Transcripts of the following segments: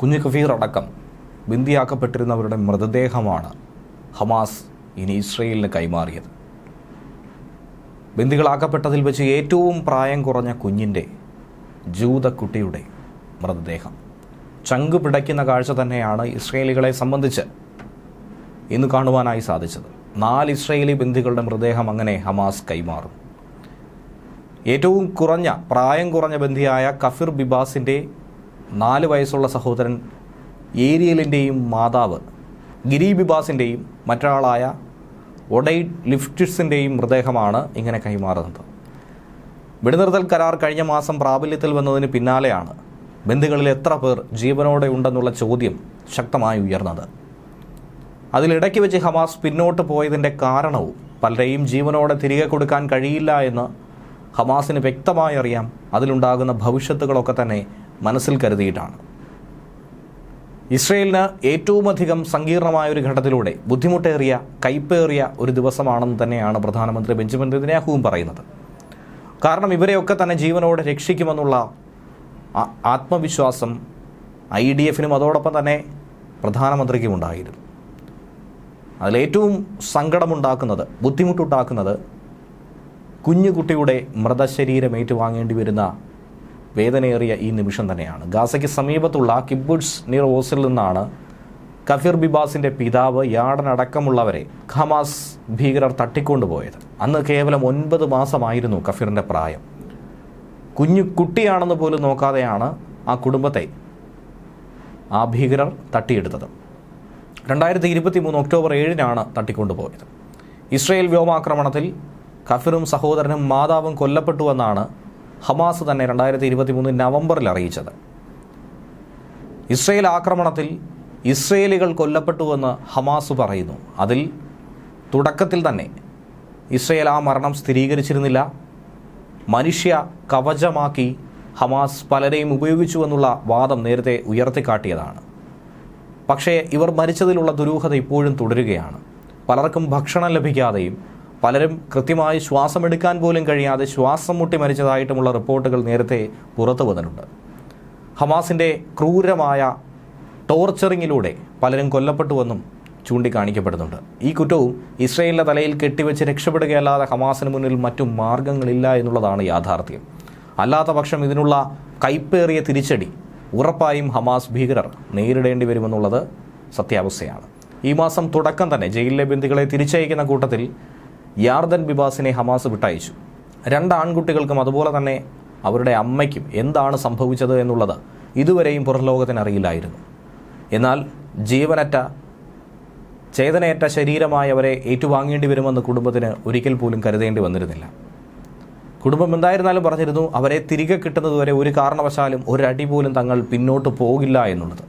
കുഞ്ഞു കഫീർ അടക്കം ബന്ദിയാക്കപ്പെട്ടിരുന്നവരുടെ മൃതദേഹമാണ് ഹമാസ് ഇനി ഇസ്രയേലിന് കൈമാറിയത്. ബിന്ദികളാക്കപ്പെട്ടതിൽ വെച്ച് ഏറ്റവും പ്രായം കുറഞ്ഞ കുഞ്ഞിന്റെ ജൂതക്കുട്ടിയുടെ മൃതദേഹം. ചങ്ക് പിടയ്ക്കുന്ന കാഴ്ച തന്നെയാണ് ഇസ്രയേലികളെ സംബന്ധിച്ച് ഇന്ന് കാണുവാനായി സാധിച്ചത്. നാല് ഇസ്രയേലി ബന്ദികളുടെ മൃതദേഹം അങ്ങനെ ഹമാസ് കൈമാറും. ഏറ്റവും കുറഞ്ഞ പ്രായം കുറഞ്ഞ ബന്ധിയായ കഫിർ ബിബാസിന്റെ നാല് വയസ്സുള്ള സഹോദരൻ ഏരിയലിന്റെയും മാതാവ് ഗിരി ബിബാസിന്റെയും മറ്റൊരാളായ ഒഡൈഡ് ലിഫ്റ്റിസിന്റെയും മൃതദേഹമാണ് ഇങ്ങനെ കൈമാറുന്നത്. വെടിനിർത്തൽ കരാർ കഴിഞ്ഞ മാസം പ്രാബല്യത്തിൽ വന്നതിന് പിന്നാലെയാണ് ബന്ധുക്കളിൽ എത്ര പേർ ജീവനോടെ ഉണ്ടെന്നുള്ള ചോദ്യം ശക്തമായി ഉയർന്നത്. അതിലിടയ്ക്ക് വെച്ച് ഹമാസ് പിന്നോട്ട് പോയതിന്റെ കാരണവും പലരെയും ജീവനോടെ തിരികെ കൊടുക്കാൻ കഴിയില്ല എന്ന് ഹമാസിന് വ്യക്തമായി അറിയാം. അതിലുണ്ടാകുന്ന ഭവിഷ്യത്തുകളൊക്കെ തന്നെ മനസ്സിൽ കരുതിയിട്ടാണ്. ഇസ്രയേലിന് ഏറ്റവുമധികം സങ്കീർണമായ ഒരു ഘട്ടത്തിലൂടെ ബുദ്ധിമുട്ടേറിയ കൈപ്പേറിയ ഒരു ദിവസമാണെന്ന് തന്നെയാണ് പ്രധാനമന്ത്രി ബെഞ്ചമിൻ നെതന്യാഹുവും പറയുന്നത്. കാരണം ഇവരെയൊക്കെ തന്നെ ജീവനോടെ രക്ഷിക്കുമെന്നുള്ള ആത്മവിശ്വാസം ഐ ഡി എഫിനും അതോടൊപ്പം തന്നെ പ്രധാനമന്ത്രിക്കും ഉണ്ടായിരുന്നു. അതിലേറ്റവും സങ്കടമുണ്ടാക്കുന്നത് ബുദ്ധിമുട്ടുണ്ടാക്കുന്നത് കുഞ്ഞുകുട്ടിയുടെ മൃതശരീരം ഏറ്റുവാങ്ങേണ്ടി വരുന്ന വേദനയേറിയ ഈ നിമിഷം തന്നെയാണ്. ഗാസയ്ക്ക് സമീപത്തുള്ള കിബുഡ്സ് നിർ ഓസിൽ നിന്നാണ് കഫീർ ബിബാസിന്റെ പിതാവ് യാടനടക്കമുള്ളവരെ ഖമാസ് ഭീകരർ തട്ടിക്കൊണ്ടുപോയത്. അന്ന് കേവലം ഒൻപത് മാസമായിരുന്നു കഫീറിന്റെ പ്രായം. കുഞ്ഞു കുട്ടിയാണെന്ന് പോലും നോക്കാതെയാണ് ആ കുടുംബത്തെ ആ ഭീകരർ തട്ടിയെടുത്തത്. രണ്ടായിരത്തി ഇരുപത്തി മൂന്ന് ഒക്ടോബർ ഏഴിനാണ് തട്ടിക്കൊണ്ടുപോയത്. ഇസ്രയേൽ വ്യോമാക്രമണത്തിൽ കഫീറും സഹോദരനും മാതാവും കൊല്ലപ്പെട്ടുവെന്നാണ് ഹമാസ് തന്നെ രണ്ടായിരത്തി ഇരുപത്തി മൂന്ന് നവംബറിൽ അറിയിച്ചത്. ഇസ്രയേൽ ആക്രമണത്തിൽ ഇസ്രയേലികൾ കൊല്ലപ്പെട്ടുവെന്ന് ഹമാസ് പറയുന്നു. അതിൽ തുടക്കത്തിൽ തന്നെ ഇസ്രയേൽ ആ മരണം സ്ഥിരീകരിച്ചിരുന്നില്ല. മനുഷ്യ കവചമാക്കി ഹമാസ് പലരെയും ഉപയോഗിച്ചുവെന്നുള്ള വാദം നേരത്തെ ഉയർത്തിക്കാട്ടിയതാണ്. പക്ഷേ ഇവർ മരിച്ചതിലുള്ള ദുരൂഹത ഇപ്പോഴും തുടരുകയാണ്. പലർക്കും ഭക്ഷണം ലഭിക്കാതെയും പലരും കൃത്യമായി ശ്വാസമെടുക്കാൻ പോലും കഴിയാതെ ശ്വാസം മുട്ടി മരിച്ചതായിട്ടുമുള്ള റിപ്പോർട്ടുകൾ നേരത്തെ പുറത്തു വന്നിട്ടുണ്ട്. ഹമാസിന്റെ ക്രൂരമായ ടോർച്ചറിങ്ങിലൂടെ പലരും കൊല്ലപ്പെട്ടുവെന്നും ചൂണ്ടിക്കാണിക്കപ്പെടുന്നുണ്ട്. ഈ കുറ്റവും ഇസ്രയേലിന്റെ തലയിൽ കെട്ടിവെച്ച് രക്ഷപ്പെടുകയല്ലാതെ ഹമാസിന് മുന്നിൽ മറ്റു മാർഗങ്ങളില്ല എന്നുള്ളതാണ് യാഥാർത്ഥ്യം. അല്ലാത്ത പക്ഷം ഇതിനുള്ള കൈപ്പേറിയ തിരിച്ചടി ഉറപ്പായും ഹമാസ് ഭീകരർ നേരിടേണ്ടി വരുമെന്നുള്ളത് സത്യാവസ്ഥയാണ്. ഈ മാസം തുടക്കം തന്നെ ജയിലിലെ ബന്ദികളെ തിരിച്ചയക്കുന്ന കൂട്ടത്തിൽ യാർദൻ ബിബാസിനെ ഹമാസ് വിട്ടയച്ചു. രണ്ട് ആൺകുട്ടികൾക്കും അതുപോലെ തന്നെ അവരുടെ അമ്മയ്ക്കും എന്താണ് സംഭവിച്ചത് എന്നുള്ളത് ഇതുവരെയും പുറംലോകത്തിന് അറിയില്ലായിരുന്നു എന്നാൽ ജീവനറ്റ ചേതനയറ്റ ശരീരമായി അവരെ ഏറ്റുവാങ്ങേണ്ടി വരുമെന്ന് കുടുംബത്തിന് ഒരിക്കൽ പോലും കരുതേണ്ടി വന്നിരുന്നില്ല. കുടുംബം എന്തായിരുന്നാലും പറഞ്ഞിരുന്നു അവരെ തിരികെ കിട്ടുന്നതുവരെ ഒരു കാരണവശാലും ഒരടി പോലും തങ്ങൾ പിന്നോട്ട് പോകില്ല എന്നുള്ളത്.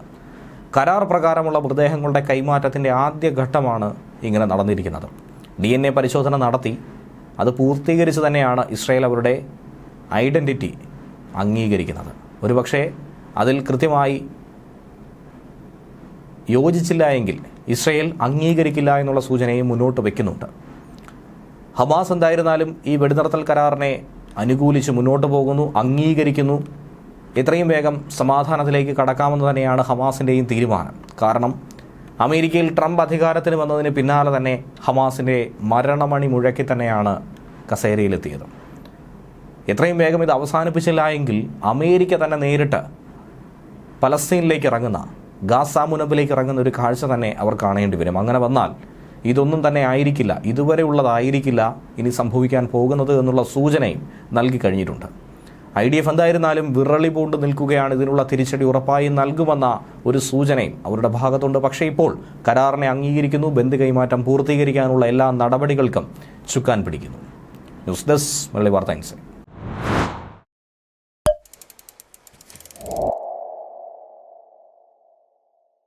കരാർ പ്രകാരമുള്ള മൃതദേഹങ്ങളുടെ കൈമാറ്റത്തിന്റെ ആദ്യ ഘട്ടമാണ് ഇങ്ങനെ നടന്നിരിക്കുന്നത്. ഡി എൻ എ പരിശോധന നടത്തി. അത് പൂർത്തീകരിച്ച് തന്നെയാണ് ഇസ്രയേൽ അവരുടെ ഐഡന്റിറ്റി അംഗീകരിക്കുന്നത്. ഒരുപക്ഷേ അതിൽ കൃത്യമായി യോജിച്ചില്ല എങ്കിൽ ഇസ്രയേൽ അംഗീകരിക്കില്ല എന്നുള്ള സൂചനയും മുന്നോട്ട് വയ്ക്കുന്നുണ്ട് ഹമാസ് എന്തായിരുന്നാലും ഈ വെടിനിർത്തൽ കരാറിനെ അനുകൂലിച്ച് മുന്നോട്ട് പോകുന്നു അംഗീകരിക്കുന്നു. എത്രയും വേഗം സമാധാനത്തിലേക്ക് കടക്കാമെന്ന് തന്നെയാണ് ഹമാസിന്റെയും തീരുമാനം. കാരണം അമേരിക്കയിൽ ട്രംപ് അധികാരത്തിന് വന്നതിന് പിന്നാലെ തന്നെ ഹമാസിന്റെ മരണമണി മുഴക്കി തന്നെയാണ് കസേരയിലെത്തിയത്. എത്രയും വേഗം ഇത് അവസാനിപ്പിച്ചില്ല എങ്കിൽ അമേരിക്ക തന്നെ നേരിട്ട് പലസ്തീനിലേക്ക് ഇറങ്ങുന്ന ഗാസ ഇറങ്ങുന്ന ഒരു കാഴ്ച തന്നെ അവർ കാണേണ്ടി വരും. അങ്ങനെ വന്നാൽ ഇതൊന്നും തന്നെ ആയിരിക്കില്ല. ഇതുവരെ ഉള്ളതായിരിക്കില്ല ഇനി സംഭവിക്കാൻ പോകുന്നത് എന്നുള്ള സൂചനയും നൽകി കഴിഞ്ഞിട്ടുണ്ട്. ഐ ഡി എഫ് എന്തായിരുന്നാലും വിറളി പൂണ്ട് നിൽക്കുകയാണ് ഇതിനുള്ള തിരിച്ചടി ഉറപ്പായും നൽകുമെന്ന ഒരു സൂചനയും അവരുടെ ഭാഗത്തുണ്ട്. പക്ഷേ ഇപ്പോൾ കരാറിനെ അംഗീകരിക്കുന്നു. ബന്ദ് കൈമാറ്റം പൂർത്തീകരിക്കാനുള്ള എല്ലാ നടപടികൾക്കും ചുക്കാൻ പിടിക്കുന്നു. ന്യൂസ് ഡെസ്ക് മലയാളി വാർത്ത